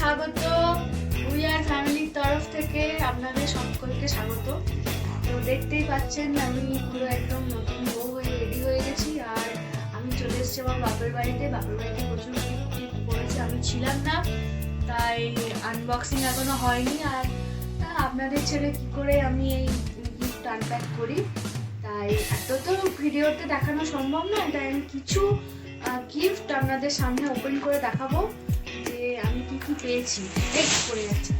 স্বাগত। We are ফ্যামিলির তরফ থেকে আপনাদের সকলকে স্বাগত। তো দেখতেই পাচ্ছেন, আমি পুরো একদম নতুন বউ হয়ে রেডি হয়ে গেছি। আর আমি চলে এসেছি আমার বাপের বাড়িতে। বাপের বাড়িতে প্রচুর টিফট পড়েছে, আমি ছিলাম না। তাই আনবক্সিং এখনও হয়নি। আর তা আপনাদের ছেড়ে কি করে আমি এই গিফট আনপ্যাক করি? তাই এত তো ভিডিওতে দেখানো সম্ভব নয় তাই আমি কিছু গিফট আপনাদের সামনে ওপেন করে দেখাবো। আমি কি কি পেয়েছি? করে যাচ্ছি।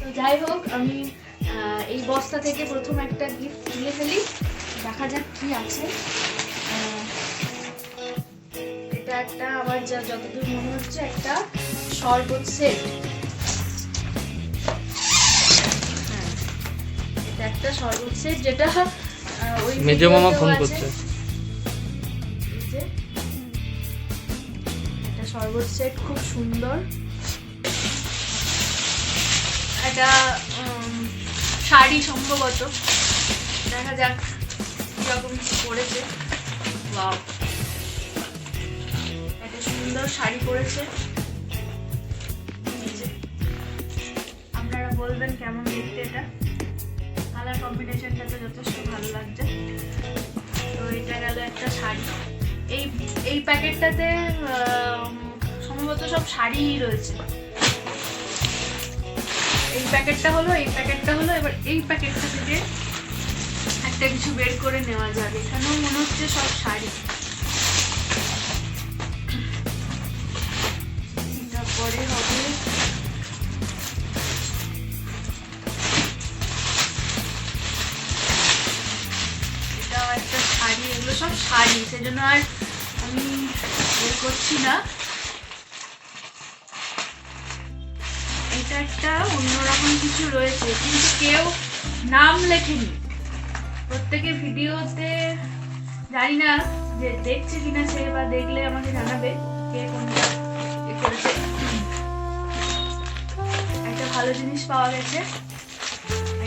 তো যাই হোক আমি এই বস্তা থেকে প্রথম একটা গিফট তুলে ফেলি। দেখা যাক কি আছে। এটা একটা আমার যা যতদূর মনে হচ্ছে একটা শরবত সেট হ্যাঁ এটা একটা শরবত সেট যেটা ওই মেজো মামা ফোন। করছে। শরবত সেট খুব সুন্দর। একটা শাড়ি সম্ভবত। দেখা যাক কীরকম কি পরেছে। Wow. একটা সুন্দর শাড়ি পরেছে। আপনারা বলবেন কেমন দেখতে এটা? কালার কম্বিনেশনটা তো যথেষ্ট ভালো লাগছে। তো এটা গেল একটা শাড়ি। এই এই প্যাকেটটাতে সম্ভবত সব শাড়িই রয়েছে। এই প্যাকেটটা হলো, এই প্যাকেটটা হলো, এবার এই প্যাকেটটা থেকে একটা কিছু বের করে নেওয়া যাবে। এখানেও মনে হচ্ছে সব শাড়ি। তারপরে হবে এটাও একটা শাড়ি, এগুলো সব শাড়ি, সেজন্য আর আমি বের করছি না। এটা একটা, অন্যরকম কিছু রয়েছে, কিন্তু কেউ নাম লেখেনি। প্রত্যেকে ভিডিওতে জানি না যে দেখছে কিনা সে বা দেখলে আমাকে জানাবে কে কোনটা করেছে। একটা ভালো জিনিস পাওয়া গেছে।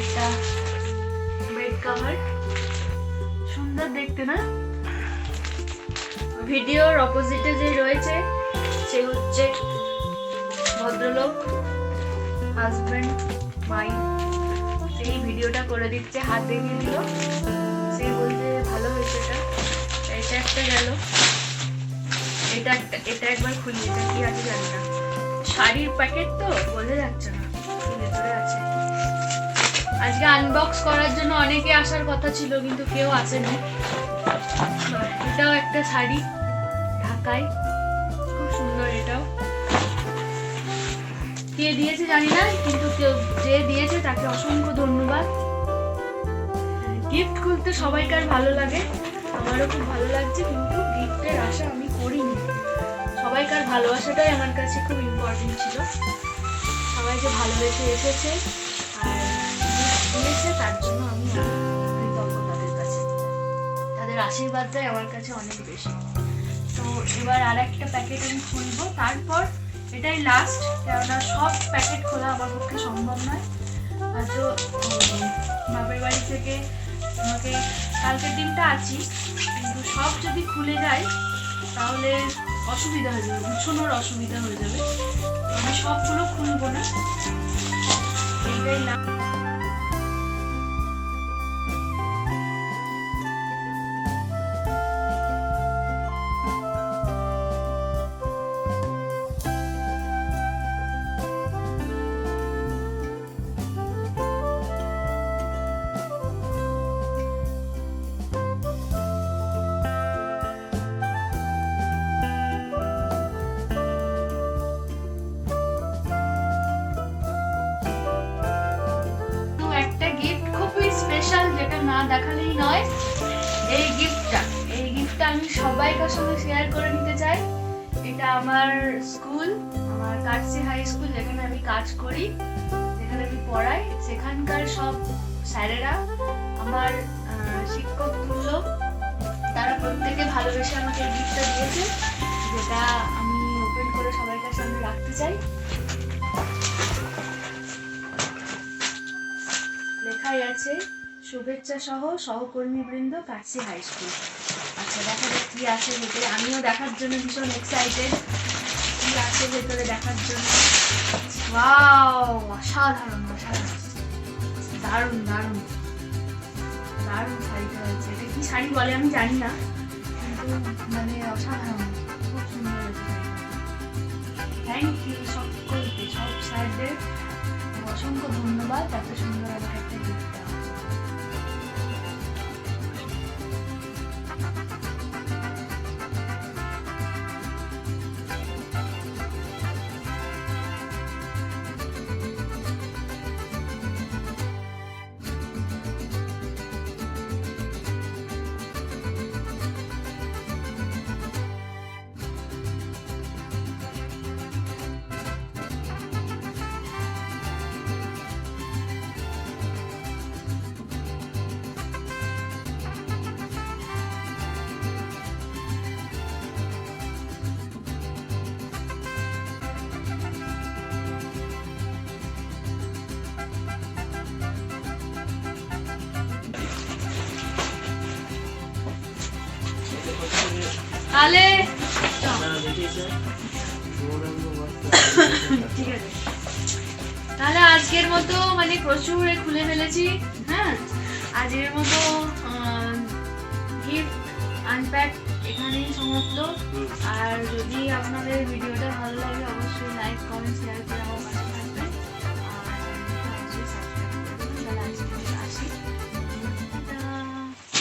একটা বেড কভার সুন্দর দেখতে না? ভিডিওর অপোজিটে যে রয়েছে, সে হচ্ছে ভদ্রলোক। হাজবেন্ড মাই সেই ভিডিওটা করে দিচ্ছে, হাতে দেখিয়ে দিল সে বলছে, ভালো হয়েছে এটা। এটা একটা গেল। এটা একটা, এটা একবার খুলি এটা কি আছে জানি না। শাড়ির প্যাকেট তো বোঝা যাচ্ছে না। ভেতরে আছে। আজকে আনবক্স করার জন্য অনেকে আসার কথা ছিল, কিন্তু কেউ আসেনি। এটাও একটা শাড়ি ঢাকায়। খুব সুন্দর এটাও। কে দিয়েছে জানি না, কিন্তু কেউ যে দিয়েছে তাকে অসংখ্য ধন্যবাদ। গিফট খুলতে সবাইকার ভালো লাগে, আমারও খুব ভালো লাগছে, কিন্তু গিফটের আশা আমি করিনি। সবাইকার ভালোবাসাটাই আমার কাছে খুব ইম্পর্টেন্ট ছিল। সবাই যে ভালোবেসে এসেছে দিয়েছে, তার জন্য আমি কৃতজ্ঞ তাদের কাছে। তাদের আশীর্বাদটাই আমার কাছে অনেক বেশি। তো এবার আর একটা প্যাকেট আমি খুলবো, তারপর এটাই লাস্ট কেননা সব প্যাকেট খোলা আমার পক্ষে সম্ভব নয়। উম, বাপের বাড়ি থেকে আমাকে কালকের দিনটা আছি কিন্তু সব যদি খুলে যায় তাহলে অসুবিধা হয়ে যাবে গুছোনোর অসুবিধা হয়ে যাবে। আমি সবগুলো খুলবো না। এইটাই লাস্ট দেখালেই নয়। এই গিফটটা এই গিফটটা আমি সবাইকার সঙ্গে শেয়ার করে নিতে চাই। এটা আমার স্কুল আমার কাটসি হাই স্কুল যেখানে আমি কাজ করি, যেখানে আমি পড়াই। সেখানকার সব স্যারেরা আমার শিক্ষক তুল্য। তারা প্রত্যেকে ভালোবেসে আমাকে গিফটটা দিয়েছে, যেটা আমি ওপেন করে সবাইকার সামনে রাখতে চাই। লেখাই আছে শুভেচ্ছা সহ সহকর্মীবৃন্দ কাছি হাই স্কুল। আচ্ছা দেখা যাক কি আছে ভেতরে। আমিও দেখার জন্য ভীষণ এক্সাইটেড আছে ভেতরে দেখার জন্য? ওয়াও অসাধারণ অসাধারণ। দারুণ দারুণ। দারুণ শাড়িটা হয়েছে। এটা কি শাড়ি বলে আমি জানি না, কিন্তু মানে অসাধারণ। খুব সুন্দর হয়েছে থ্যাংক ইউ সকলকে, সব স্যারদের। অসংখ্য ধন্যবাদ, এত সুন্দর আমাকে একটা তাহলে ঠিক আছে তাহলে আজকের মতো মানে প্রচুর খুলে ফেলেছি হ্যাঁ? আজকের মতো গিফট আনপ্যাক এখানেই সমাপ্ত। আর যদি আপনাদের ভিডিওটা ভালো লাগে অবশ্যই লাইক কমেন্ট শেয়ার করে আমার